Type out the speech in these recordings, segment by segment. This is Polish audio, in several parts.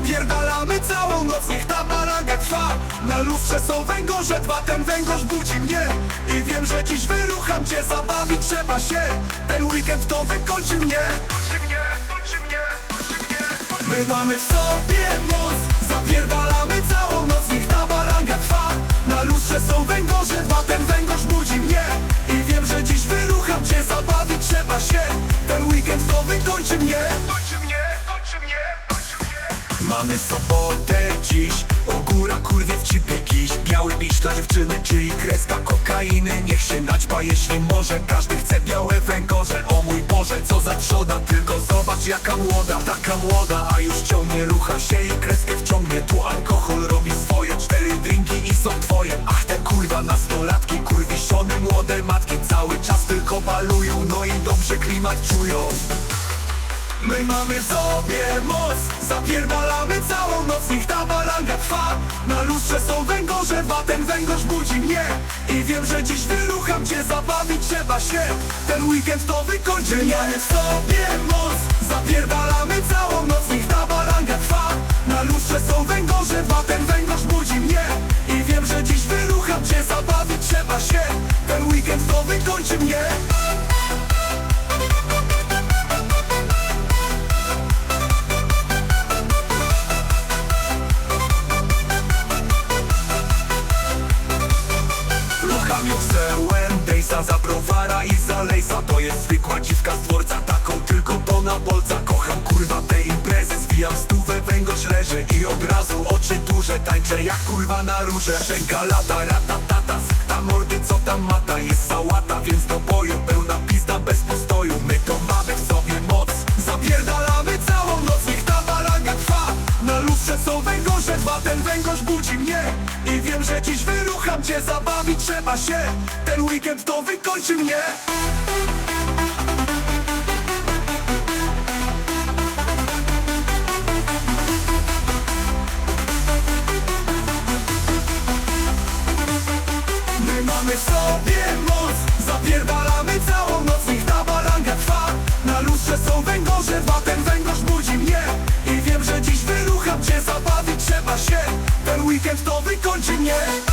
Zapierdalamy całą noc, niech ta balanga trwa. Na lustrze są węgorze, dwa ten węgorz budzi mnie. I wiem, że dziś wyrucham cię, zabawić trzeba się. Ten weekend to wykończy mnie Kończy mnie, kończy mnie, kończy mnie. My mamy w sobie moc Mamy sobotę dziś. O góra kurwie w cipie kiś. Biały bisz dla dziewczyny, czyli kreska kokainy. Niech się naćpa jeśli może. Każdy chce białe węgorze O mój Boże, co za trzoda. Tylko zobacz jaka młoda, taka młoda. A już ciągnie, rucha się i kreskę wciągnie. Tu alkohol robi swoje. Cztery drinki i są twoje. Ach te kurwa nastolatki Kurwiszone młode matki. Cały czas tylko balują. No i dobrze klimat czują My mamy sobie moc Zapierdalamy całą noc Niech ta balanga trwa. Na lustrze są węgorze Dwa ten węgorz budzi mnie. I wiem, że dziś wyrucham cię Zabawić trzeba się. Ten weekend to wykończy w sobie moc Zapierdalamy całą noc lejsa To jest zwykła dziwka z dworca Taką tylko to na bolca Kocham kurwa te imprezy Zwijam stówę, węgorz leży I od razu oczy duże. Tańczę jak kurwa na róże. Szczęka lata, rata, tata Ta mordy co tam mata. Jest sałata, więc do boju Pełna pizda bez postoju. My to mamy w sobie moc. Zapierdalamy całą noc Niech ta balanga trwa. Na lustrze są węgorze Dwa ten węgorz budzi mnie. I wiem, że dziś wyrucham cię Zabawić trzeba się. Ten weekend to wykończy mnie. My mamy w sobie moc. Zapierdalamy całą noc. Niech ta balanga trwa. Na lustrze są węgorze Dwa. Ten węgorz budzi mnie. I wiem, że dziś wyrucham cię Zabawić trzeba się. Ten weekend to wykończy mnie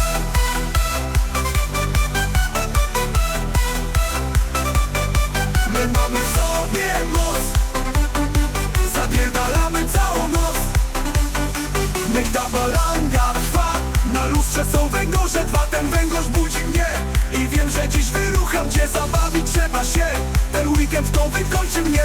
Ta balanga trwa Na lustrze są węgorze Dwa ten węgorz budzi mnie. I wiem, że dziś wyrucham cię Zabawić trzeba się. Ten weekend to wykończy mnie